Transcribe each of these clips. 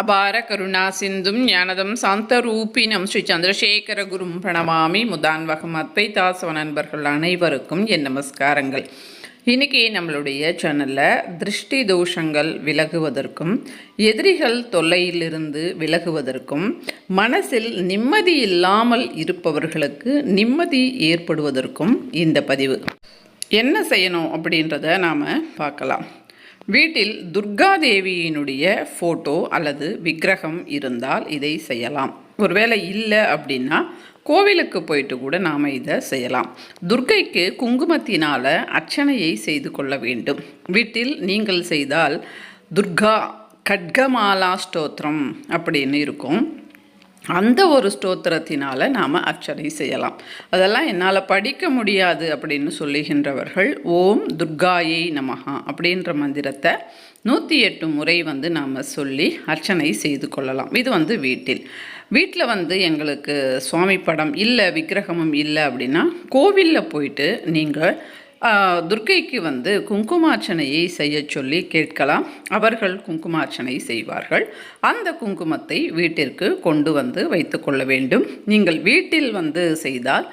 அபார கருணா சிந்தும் ஞானதம் சாந்தரூபினம் ஸ்ரீ சந்திரசேகர குரும் பிரணமாமி முதான்வகம் அத்தை தாசவ நண்பர்கள் அனைவருக்கும் என் நமஸ்காரங்கள். இன்றைக்கி நம்மளுடைய சேனலில் திருஷ்டி தோஷங்கள் விலகுவதற்கும் எதிரிகள் தொல்லையிலிருந்து விலகுவதற்கும் மனசில் நிம்மதி இல்லாமல் இருப்பவர்களுக்கு நிம்மதி ஏற்படுவதற்கும் இந்த பதிவு. என்ன செய்யணும் அப்படின்றத நாம் பார்க்கலாம். வீட்டில் துர்காதேவியினுடைய ஃபோட்டோ அல்லது விக்கிரகம் இருந்தால் இதை செய்யலாம். ஒருவேளை இல்லை அப்படின்னா கோவிலுக்கு போயிட்டு கூட நாம் இதை செய்யலாம். துர்க்கைக்கு குங்குமத்தினால் அர்ச்சனையை செய்து கொள்ள வேண்டும். வீட்டில் நீங்கள் செய்தால் துர்கா கட்கமாலா ஸ்தோத்திரம் அப்படின்னு இருக்கும். அந்த ஒரு ஸ்தோத்திரத்தினால் நாம் அர்ச்சனை செய்யலாம். அதெல்லாம் என்னால் படிக்க முடியாது அப்படின்னு சொல்லுகின்றவர்கள் ஓம் துர்காயை நமகா அப்படின்ற மந்திரத்தை நூற்றி எட்டு முறை வந்து நாம் சொல்லி அர்ச்சனை செய்து கொள்ளலாம். இது வந்து வீட்டில். வீட்டில் வந்து எங்களுக்கு சுவாமி படம் இல்லை விக்கிரகமும் இல்லை அப்படின்னா கோவிலில் போயிட்டு நீங்கள் துர்க்கைக்கு வந்து குங்குமார்ச்சனையை செய்ய சொல்லி கேட்கலாம். அவர்கள் குங்குமார்ச்சனை செய்வார்கள். அந்த குங்குமத்தை வீட்டிற்கு கொண்டு வந்து வைத்து கொள்ள வேண்டும். நீங்கள் வீட்டில் வந்து செய்தால்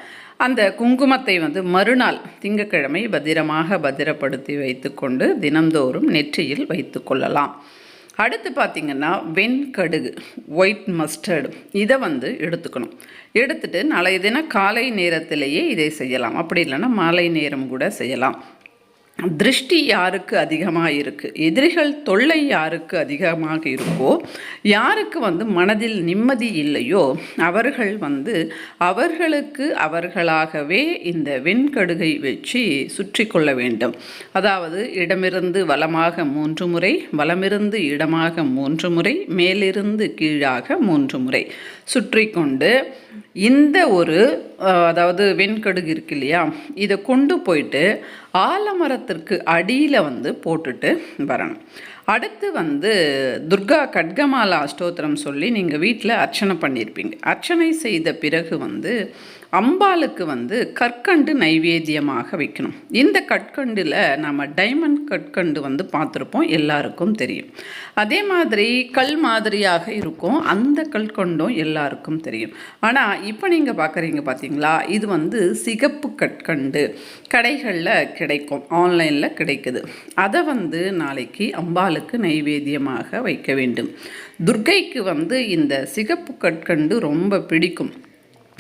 அந்த குங்குமத்தை வந்து மறுநாள் திங்கக்கிழமை பத்திரமாக பத்திரப்படுத்தி வைத்துக்கொண்டு தினந்தோறும் நெற்றியில் வைத்து கொள்ளலாம். அடுத்து பார்த்திங்கன்னா வெண்கடுகு ஒயிட் மஸ்டர்டு இதை வந்து எடுத்துக்கணும். எடுத்துட்டு நாளைய தினம் காலை நேரத்திலேயே இதை செய்யலாம். அப்படி இல்லைன்னா மாலை நேரம் கூட செய்யலாம். திருஷ்டி யாருக்கு அதிகமாக இருக்குது எதிரிகள் தொல்லை யாருக்கு அதிகமாக இருக்கோ யாருக்கு வந்து மனதில் நிம்மதி இல்லையோ அவர்கள் வந்து அவர்களுக்கு அவர்களாகவே இந்த வெண்கடுகை வச்சு சுற்றி கொள்ள வேண்டும். அதாவது இடமிருந்து வலமாக மூன்று முறை வலமிருந்து இடமாக மூன்று முறை மேலிருந்து கீழாக மூன்று முறை சுற்றி கொண்டு இந்த ஒரு அதாவது வெண்கடுகு இருக்கு இல்லையா இதை கொண்டு போயிட்டு ஆலமரத்திற்கு அடியில் வந்து போட்டுட்டு வரணும். அடுத்து வந்து துர்கா கட்கமாலா அஷ்டோத்திரம் சொல்லி நீங்கள் வீட்டில் அர்ச்சனை பண்ணியிருப்பீங்க அர்ச்சனை செய்த பிறகு வந்து அம்பாளுக்கு வந்து கற்கண்டு நைவேத்தியமாக வைக்கணும். இந்த கற்கண்டில் நம்ம டைமண்ட் கற்கண்டு வந்து பார்த்துருப்போம் எல்லாருக்கும் தெரியும். அதே மாதிரி கல் மாதிரியாக இருக்கும் அந்த கற்கண்டும் எல்லாருக்கும் தெரியும். ஆனால் இப்போ நீங்கள் பார்க்குறீங்க பார்த்தீங்களா இது வந்து சிகப்பு கற்கண்டு கடைகளில் கிடைக்கும் ஆன்லைனில் கிடைக்குது. அதை வந்து நாளைக்கு அம்பாளுக்கு நைவேத்தியமாக வைக்க வேண்டும். துர்கைக்கு வந்து இந்த சிகப்பு கற்கண்டு ரொம்ப பிடிக்கும்.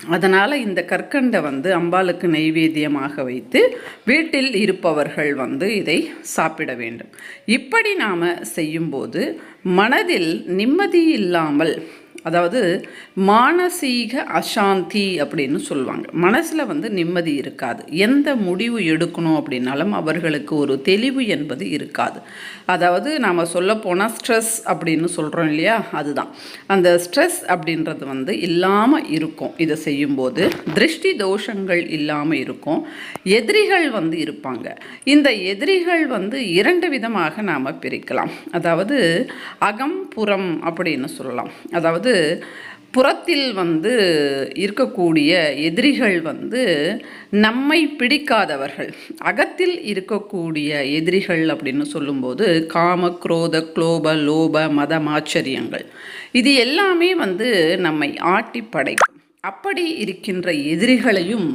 அதனால் இந்த கற்கண்டை வந்து அம்பாளுக்கு நைவேத்தியமாக வைத்து வீட்டில் இருப்பவர்கள் வந்து இதை சாப்பிட வேண்டும். இப்படி நாம் செய்யும்போது மனதில் நிம்மதி இல்லாமல் அதாவது மானசீக அசாந்தி அப்படின்னு சொல்லுவாங்க. மனசில் வந்து நிம்மதி இருக்காது. எந்த முடிவு எடுக்கணும் அப்படின்னாலும் அவர்களுக்கு ஒரு தெளிவு என்பது இருக்காது. அதாவது நாம் சொல்லப்போனால் ஸ்ட்ரெஸ் அப்படின்னு சொல்கிறோம் இல்லையா? அதுதான். அந்த ஸ்ட்ரெஸ் அப்படின்றது வந்து இல்லாமல் இருக்கும். இதை செய்யும்போது திருஷ்டி தோஷங்கள் இல்லாமல் இருக்கும். எதிரிகள் வந்து இருப்பாங்க. இந்த எதிரிகள் வந்து இரண்டு விதமாக நாம் பிரிக்கலாம். அதாவது அகம் புறம் அப்படின்னு சொல்லலாம். அதாவது புறத்தில் வந்து இருக்கக்கூடிய எதிரிகள் வந்து நம்மை பிடிக்காதவர்கள். அகத்தில் இருக்கக்கூடிய எதிரிகள் அப்படின்னு சொல்லும்போது காம குரோத குளோப லோப மதமாச்சரியங்கள் இது எல்லாமே வந்து நம்மை ஆட்டி படைக்கும் அப்படி இருக்கின்ற எதிரிகளையும்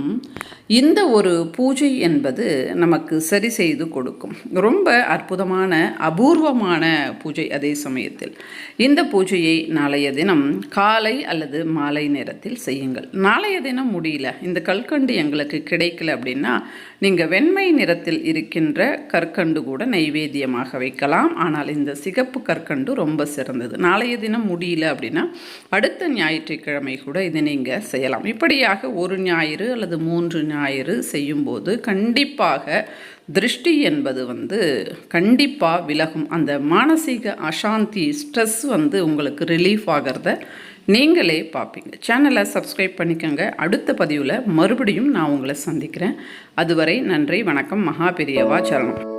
இந்த ஒரு பூஜை என்பது நமக்கு சரி செய்து கொடுக்கும். ரொம்ப அற்புதமான அபூர்வமான பூஜை அதே சமயத்தில். இந்த பூஜையை நாளைய தினம் காலை அல்லது மாலை நேரத்தில் செய்யுங்கள். நாளைய தினம் முடியல. இந்த கற்கண்டு எங்களுக்கு கிடைக்கல அப்படின்னா நீங்கள் வெண்மை நிறத்தில் இருக்கின்ற கற்கண்டு கூட நைவேத்தியமாக வைக்கலாம். ஆனால் இந்த சிகப்பு கற்கண்டு ரொம்ப சிறந்தது. நாளைய தினம் முடியல அப்படின்னா அடுத்த ஞாயிற்றுக்கிழமை கூட இதை நீங்கள் செய்யலாம். இப்படியாக ஒரு ஞாயிறு அல்லது மூன்று ஞாயிறு ஞாயிறு செய்யும்போது கண்டிப்பாக திருஷ்டி என்பது வந்து கண்டிப்பாக விலகும். அந்த மானசீக அசாந்தி ஸ்ட்ரெஸ் வந்து உங்களுக்கு ரிலீஃப் ஆகிறத நீங்களே பார்ப்பீங்க சேனலை சப்ஸ்கிரைப் பண்ணிக்கோங்க. அடுத்த பதிவில் மறுபடியும் நான் உங்களை சந்திக்கிறேன். அதுவரை நன்றி வணக்கம் மகாபெரியவா சரணம்.